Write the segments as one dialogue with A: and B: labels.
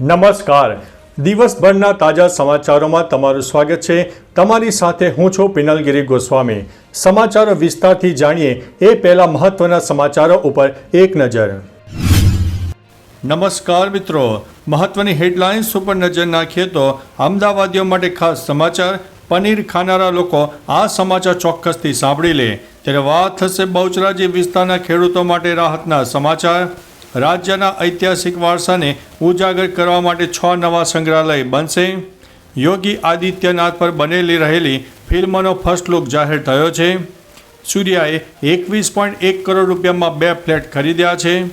A: નમસ્કાર. દિવસભરના તાજા સમાચારોમાં તમારું સ્વાગત છે. તમારી સાથે હું છું પિનલગીરી ગોસ્વામી. સમાચારો વિસ્તારથી જાણીએ એ પહેલા મહત્વના સમાચારો ઉપર એક નજર. નમસ્કાર મિત્રો. મહત્વની હેડલાઇન્સ ઉપર નજર નાખીએ તો અમદાવાદીઓ માટે ખાસ સમાચાર, પનીર ખાનારા લોકો આ સમાચાર ચોક્કસથી સાંભળી લે. ત્યારે વાત થશે બહુચરાજી વિસ્તારના ખેડૂતો માટે રાહતના સમાચાર. રાજ્યના ઐતિહાસિક વારસાને ઉજાગર કરવા માટે છ નવા સંગ્રહાલય બનશે. યોગી આદિત્યનાથ પર બનેલી રહેલી ફિલ્મનો ફર્સ્ટ લુક જાહેર થયો છે. સૂર્યાએ એકવીસ પોઈન્ટ એક કરોડ રૂપિયામાં બે ફ્લેટ ખરીદ્યા છે.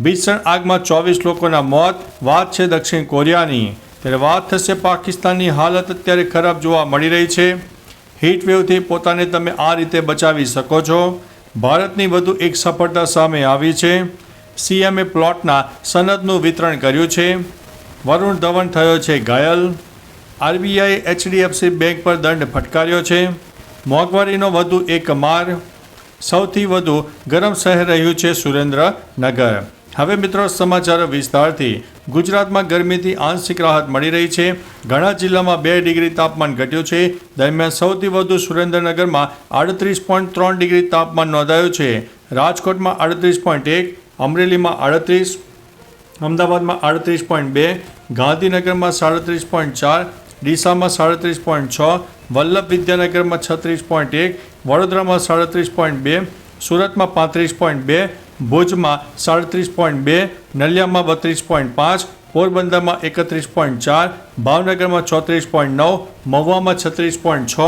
A: ભીષણ આગમાં ચોવીસ લોકોના મોત, વાત છે દક્ષિણ કોરિયાની. ત્યારે વાત થશે પાકિસ્તાનની હાલત અત્યારે ખરાબ જોવા મળી રહી છે. હીટવેવથી પોતાને તમે આ રીતે બચાવી શકો છો. ભારતની વધુ એક સફળતા સામે આવી છે. સીએમએ પ્લોટના સનદનું વિતરણ કર્યું છે. વરુણ ધવન થયો છે ઘાયલ. આરબીઆઈ એચડીએફસી બેંક પર દંડ ફટકાર્યો છે. મોંઘવારીનો વધુ એક માર. સૌથી વધુ ગરમ શહેર રહ્યું છે સુરેન્દ્રનગર. હવે મિત્રો સમાચારો વિસ્તારથી. ગુજરાતમાં ગરમીથી આંશિક રાહત મળી રહી છે. ઘણા જિલ્લામાં બે ડિગ્રી તાપમાન ઘટ્યું છે. દરમિયાન સૌથી વધુ સુરેન્દ્રનગરમાં આડત્રીસ પોઈન્ટ ત્રણ ડિગ્રી તાપમાન નોંધાયું છે. રાજકોટમાં આડત્રીસ પોઈન્ટ એક અમરેલીમાં આડત્રીસ, અમદાવાદમાં આડત્રીસ પોઈન્ટ બે, ગાંધીનગરમાં સાડત્રીસ પોઈન્ટ ચાર, ડીસામાં સાડત્રીસ પોઈન્ટ છ, વલ્લભ વિદ્યાનગરમાં છત્રીસ પોઈન્ટ એક, વડોદરામાં સાડત્રીસ પોઈન્ટ બે, સુરતમાં પાંત્રીસ પોઈન્ટ બે, ભુજમાં સાડત્રીસ પોઈન્ટ બે, નલિયામાં બત્રીસ પોઈન્ટ પાંચ, પોરબંદરમાં એકત્રીસ પોઈન્ટ ચાર, ભાવનગરમાં ચોત્રીસ પોઈન્ટ નવ, મહુવામાં છત્રીસ પોઈન્ટ છ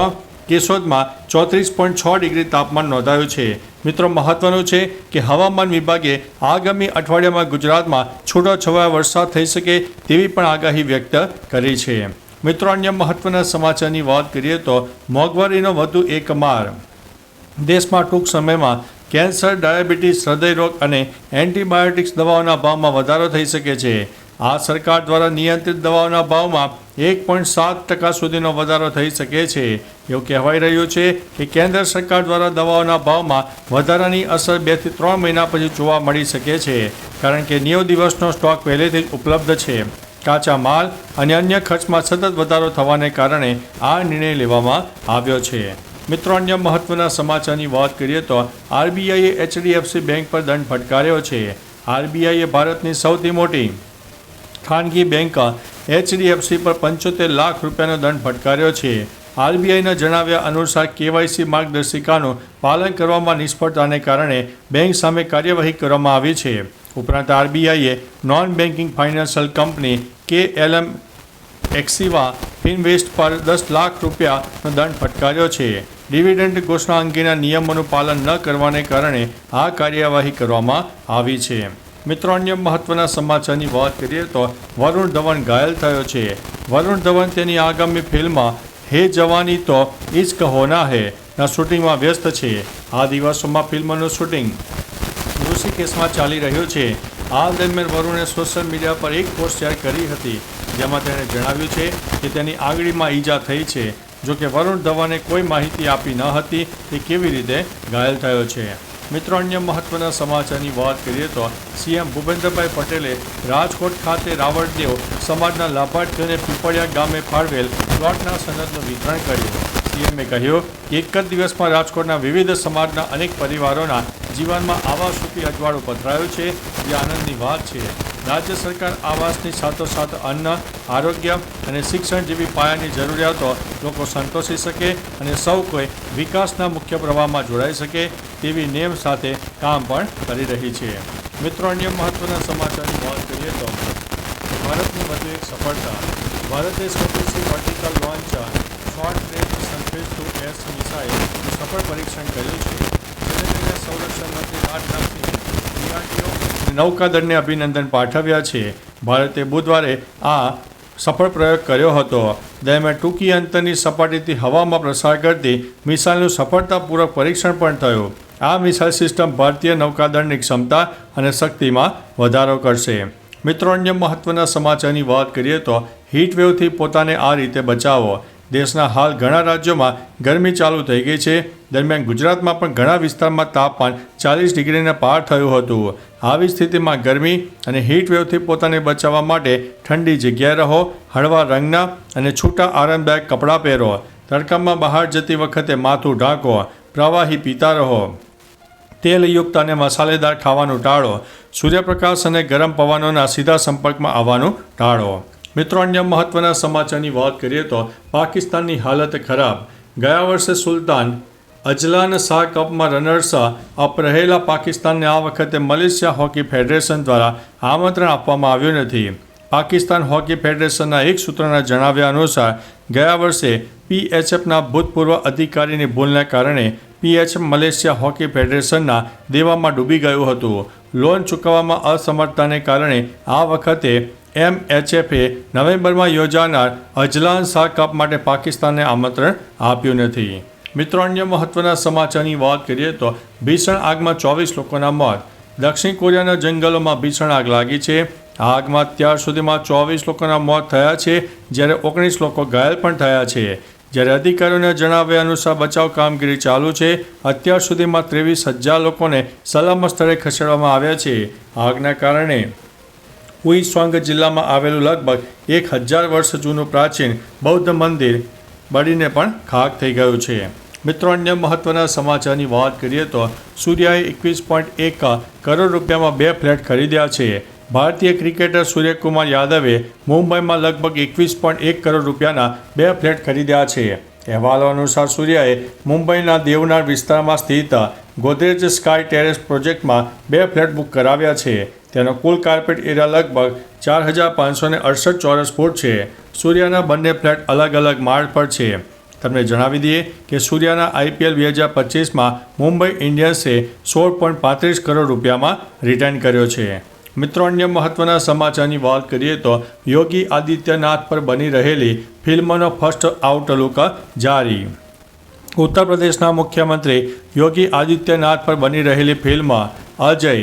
A: કેશોદમાં ચોત્રીસ પોઈન્ટ છ ડિગ્રી તાપમાન નોંધાયું છે. મિત્રો, મહત્વનું છે કે હવામાન વિભાગે આગામી અઠવાડિયામાં ગુજરાતમાં છૂટોછવાયા વરસાદ થઈ શકે તેવી પણ આગાહી વ્યક્ત કરી છે. મિત્રો, અન્ય મહત્વના સમાચારની વાત કરીએ તો મોંઘવારીનો વધુ એક માર દેશમાં ટૂંક સમયમાં કેન્સર, ડાયાબિટીસ, હૃદયરોગ અને એન્ટીબાયોટિક્સ દવાઓના ભાવમાં વધારો થઈ શકે છે. આ સરકાર દ્વારા નિયંત્રિત દવાઓના ભાવમાં એક પોઈન્ટ સાત ટકા સુધીનો વધારો થઈ શકે છે. એવું કહેવાઈ રહ્યું છે કે કેન્દ્ર સરકાર દ્વારા દવાઓના ભાવમાં વધારાની અસર બેથી ત્રણ મહિના પછી જોવા મળી શકે છે, કારણ કે નેવ દિવસનો સ્ટોક પહેલેથી જ ઉપલબ્ધ છે. કાચા માલ અને અન્ય ખર્ચમાં સતત વધારો થવાને કારણે આ નિર્ણય લેવામાં આવ્યો છે. મિત્રો, અન્ય મહત્વના સમાચારની વાત કરીએ તો આરબીઆઈએ એચડીએફસી બેંક પર દંડ ફટકાર્યો છે. આરબીઆઈએ ભારતની સૌથી મોટી ખાનગી બેંક એચડીએફસી પર પંચોતેર લાખ રૂપિયાનો દંડ ફટકાર્યો છે. આરબીઆઈના જણાવ્યા અનુસાર કેવાયસી માર્ગદર્શિકાનું પાલન કરવામાં નિષ્ફળતાને કારણે બેંક સામે કાર્યવાહી કરવામાં આવી છે. ઉપરાંત આરબીઆઈએ નોન બેન્કિંગ ફાઇનાન્શિયલ કંપની કે એલએમ એક્સિવા ફિનવેસ્ટ પર દસ લાખ રૂપિયાનો દંડ ફટકાર્યો છે. ડિવિડન્ડ ઘોષણા અંગેના નિયમોનું પાલન ન કરવાને કારણે આ કાર્યવાહી કરવામાં આવી છે. મિત્રો, અન્ય મહત્વના સમાચારની વાત કરીએ તો વરુણ ધવન ઘાયલ થયો છે. વરુણ ધવન તેની આગામી ફિલ્મ હે જવાની તો ઇશ્ક હોના હે, ના શૂટિંગમાં વ્યસ્ત છે. આ દિવસોમાં ફિલ્મનું શૂટિંગ ઋષિકેશમાં ચાલી રહ્યું છે. આ દરમિયાન વરુણે સોશિયલ મીડિયા પર એક પોસ્ટ શેર કરી હતી, જેમાં તેણે જણાવ્યું છે કે તેની આંગળીમાં ઈજા થઈ છે. જો કે વરુણ ધવને કોઈ માહિતી આપી ન હતી, તે કેવી રીતે ઘાયલ થયો છે. મિત્રો, અન્ય મહત્વના સમાચારની વાત કરીએ તો સીએમ ભૂપેન્દ્રભાઈ પટેલે રાજકોટ ખાતે રાવળદેવ સમાજના લાભાર્થીઓને પીપળિયા ગામે ફાળવેલ પ્લોટના સનદનું વિતરણ કર્યું. સીએમએ કહ્યું એક જ દિવસમાં રાજકોટના વિવિધ સમાજના અનેક પરિવારોના જીવનમાં આવાસરૂપી અજવાળું પધરાયું છે. જે આનંદની વાત છે. રાજ્ય સરકાર આવાસની સાથોસાથ અન્ન, આરોગ્ય અને શિક્ષણ જેવી પાયાની જરૂરિયાતો લોકો સંતોષી શકે અને સૌ કોઈ વિકાસના મુખ્ય પ્રવાહમાં જોડાઈ શકે. તેવી નેમ સાથે કામ પણ કરી રહી છે. મિત્રો, અન્ય મહત્વના સમાચારની વાત કરીએ તો ભારતની વધુ એક સફળતા. ભારતે સ્વદેશી vertical launcher, short range surface to S missile સફળ પરીક્ષણ કર્યું છે. સંરક્ષણ મંત્રી રાજનાથસિંહ નૌકાદળને અભિનંદન પાઠવ્યા છે. ભારતે બુધવારે આ સફળ પ્રયોગ કર્યો હતો. દરમિયાન ટૂંકી અંતરની સપાટીથી હવામાં પ્રસાર કરતી મિસાઇલનું સફળતાપૂર્વક પરીક્ષણ પણ થયું. આ મિસાઇલ સિસ્ટમ ભારતીય નૌકાદળની ક્ષમતા અને શક્તિમાં વધારો કરશે. મિત્રો, અન્ય મહત્વના સમાચારની વાત કરીએ તો વેવથી પોતાને આ રીતે બચાવો. દેશના હાલ ઘણા રાજ્યોમાં ગરમી ચાલુ થઈ ગઈ છે. દરમિયાન ગુજરાતમાં પણ ઘણા વિસ્તારમાં તાપમાન ચાલીસ ડિગ્રીને પાર થયું હતું. આવી સ્થિતિમાં ગરમી અને વેવથી પોતાને બચાવવા માટે ઠંડી જગ્યાએ રહો, હળવા રંગના અને છૂટા આરામદાયક કપડાં પહેરો. તડકામાં બહાર જતી વખતે માથું ઢાંકો, પ્રવાહી પીતા રહો. તેલયુક્ત અને મસાલેદાર ખાવાનું ટાળો. સૂર્યપ્રકાશ અને ગરમ પવનોના સીધા સંપર્કમાં આવવાનું ટાળો. મિત્રો, અન્ય મહત્વના સમાચારની વાત કરીએ તો પાકિસ્તાનની હાલત ખરાબ. ગયા વર્ષે સુલતાન અજલાન શાહ કપમાં રનર્સ અપ રહેલા પાકિસ્તાનને આ વખતે મલેશિયા હોકી ફેડરેશન દ્વારા આમંત્રણ આપવામાં આવ્યું નથી. પાકિસ્તાન હોકી ફેડરેશનના એક સૂત્રના જણાવ્યા અનુસાર, ગયા વર્ષે પીએચએફના ભૂતપૂર્વ અધિકારીની ભૂલને કારણે પીએચએફ મલેશિયા હોકી ફેડરેશનના દેવામાં ડૂબી ગયું હતું. લોન ચૂકવવામાં અસમર્થતાને કારણે આ વખતે એમએચએફે નવેમ્બરમાં યોજાનાર અજલાન શાહ કપ માટે પાકિસ્તાનને આમંત્રણ આપ્યું નથી. મિત્રો, અન્ય મહત્વના સમાચારની વાત કરીએ તો ભીષણ આગમાં ચોવીસ લોકોના મોત. દક્ષિણ કોરિયાના જંગલોમાં ભીષણ આગ લાગી છે. આ આગમાં અત્યાર સુધીમાં ચોવીસ લોકોના મોત થયા છે, જ્યારે ઓગણીસ લોકો ઘાયલ પણ થયા છે. જ્યારે અધિકારીઓને જણાવ્યા અનુસાર બચાવ કામગીરી ચાલુ છે, અત્યાર સુધીમાં ત્રેવીસ હજાર લોકોને સલામત સ્થળે ખસેડવામાં આવ્યા છે. આગના કારણે સ્વાંગ જિલ્લામાં આવેલું લગભગ એક હજાર વર્ષ જૂનું પ્રાચીન બૌદ્ધ મંદિર બળીને પણ ખાક થઈ ગયું છે. મિત્રો, અન્ય મહત્વના સમાચારની વાત કરીએ તો સૂર્યાએ એકવીસ પોઈન્ટ એક કરોડ રૂપિયામાં બે ફ્લેટ ખરીદ્યા છે. ભારતીય ક્રિકેટર સૂર્યકુમાર યાદવે મુંબઈમાં લગભગ એકવીસ પોઈન્ટ એક કરોડ રૂપિયાના બે ફ્લેટ ખરીદ્યા છે. અહેવાલો અનુસાર સૂર્યાએ મુંબઈના દેવનાર વિસ્તારમાં સ્થિત ગોદરેજ સ્કાય ટેરેસ પ્રોજેક્ટમાં બે ફ્લેટ બુક કરાવ્યા છે. તેનો કુલ કાર્પેટ એરિયા લગભગ ચાર હજાર પાંચસો અડસઠ ચોરસ ફૂટ છે. સૂર્યાના બંને ફ્લેટ અલગ અલગ માળ પર છે. તમને જણાવી દઈએ કે સૂર્યાના આઈપીએલ બે હજાર પચીસમાં મુંબઈ ઇન્ડિયન્સે સોળ પોઈન્ટ પાંત્રીસ કરોડ રૂપિયામાં રિટર્ન કર્યો છે. મિત્રો, અન્ય મહત્વના સમાચારની વાત કરીએ તો યોગી આદિત્યનાથ પર બની રહેલી ફિલ્મનો ફર્સ્ટ આઉટલુક જારી. ઉત્તર પ્રદેશના મુખ્યમંત્રી યોગી આદિત્યનાથ પર બની રહેલી film Ajay,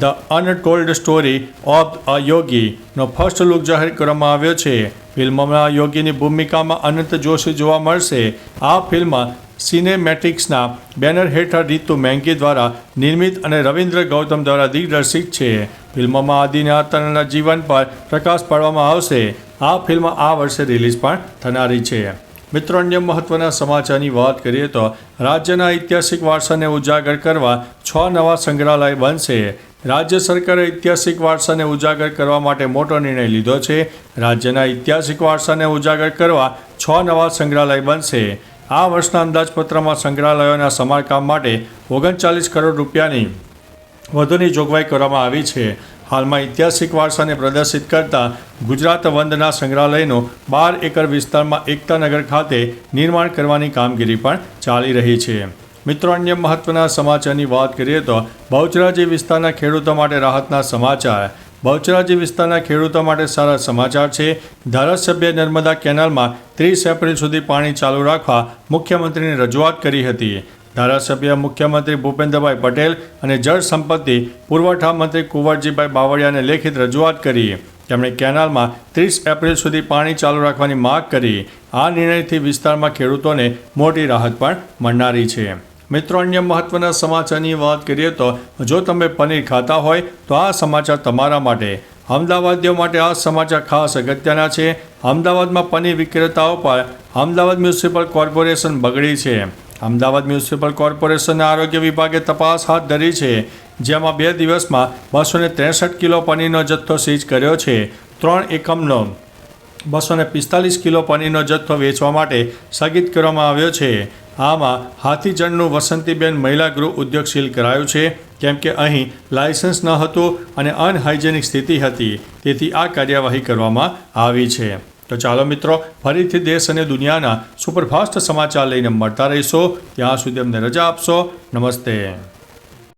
A: the untold story of a યોગીનો first look જાહેર કરવામાં આવ્યો છે. ફિલ્મમાં યોગીની ભૂમિકામાં અનંત જોશી જોવા મળશે. આ ફિલ્મ સિનેમેટિક્સના બેનર હેઠળ રીતુ મેંગી દ્વારા નિર્મિત અને રવિન્દ્ર ગૌતમ દ્વારા દિગ્દર્શિત છે. ફિલ્મમાં આદિનાથના જીવન પર પ્રકાશ પાડવામાં આવશે. આ ફિલ્મ આ વર્ષે રિલીઝ પણ થનારી છે. મિત્રો, અન્ય મહત્વના સમાચારની વાત કરીએ તો રાજ્યના ઐતિહાસિક વારસાને ઉજાગર કરવા છ નવા સંગ્રહાલય બનશે. રાજ્ય સરકારે ઐતિહાસિક વારસાને ઉજાગર કરવા માટે મોટો નિર્ણય લીધો છે. રાજ્યના ઐતિહાસિક વારસાને ઉજાગર કરવા છ નવા સંગ્રહાલય બનશે. આ વર્ષના અંદાજપત્રમાં સંગ્રહાલયોના સમારકામ માટે ઓગણચાલીસ કરોડ રૂપિયાની વધુની જોગવાઈ કરવામાં આવી છે. હાલમાં ઐતિહાસિક વારસાને પ્રદર્શિત કરતા ગુજરાત વંદના સંગ્રહાલયનો બાર એકર વિસ્તારમાં એકતાનગર ખાતે નિર્માણ કરવાની કામગીરી પણ ચાલી રહી છે. મિત્રો, અન્ય મહત્વના સમાચારની વાત કરીએ તો બહુચરાજી વિસ્તારના ખેડૂતો માટે રાહતના સમાચાર. બહુચરાજી વિસ્તારના ખેડૂતો માટે સારા સમાચાર છે. ધારાસભ્ય નર્મદા કેનાલમાં ત્રીસ એપ્રિલ સુધી પાણી ચાલુ રાખવા મુખ્યમંત્રીને રજૂઆત કરી હતી. ધારાસભ્ય મુખ્યમંત્રી ભૂપેન્દ્રભાઈ પટેલ અને જળ સંપત્તિ પુરવઠા મંત્રી કુંવરજીભાઈ બાવળિયાને લેખિત રજૂઆત કરી. તેમણે કેનાલમાં ત્રીસ એપ્રિલ સુધી પાણી ચાલુ રાખવાની માગ કરી. આ નિર્ણયથી વિસ્તારમાં ખેડૂતોને મોટી રાહત પણ મળનારી છે. મિત્રો, અન્ય મહત્વના સમાચારની વાત કરીએ તો જો તમે પનીર ખાતા હોય તો આ સમાચાર તમારા માટે. અમદાવાદીઓ માટે આ સમાચાર ખાસ અગત્યના છે. અમદાવાદમાં પનીર વિક્રેતાઓ પર અમદાવાદ મ્યુનિસિપલ કોર્પોરેશન બગડી છે. અમદાવાદ મ્યુનિસિપલ કોર્પોરેશનના આરોગ્ય વિભાગે તપાસ હાથ ધરી છે. જેમાં બે દિવસમાં બસો ત્રેસઠ કિલો પનીરનો જથ્થો સીઝ કર્યો છે. ત્રણ એકમનો બસો પિસ્તાલીસ કિલો પનીરનો જથ્થો વેચવા માટે સ્થગિત કરવામાં આવ્યો છે. આમાં હાથીજણનું વસંતીબેન મહિલા ગૃહ ઉદ્યોગશીલ કરાયું છે. કેમ કે અહીં લાયસન્સ ન હતું અને અનહાઇજેનિક સ્થિતિ હતી. તેથી આ કાર્યવાહી કરવામાં આવી છે. તો ચાલો મિત્રો, ફરીથી દેશ અને દુનિયાના સુપરફાસ્ટ સમાચાર લઈને મળતા રહીશો. ત્યાં સુધી અમને રજા આપશો. નમસ્તે.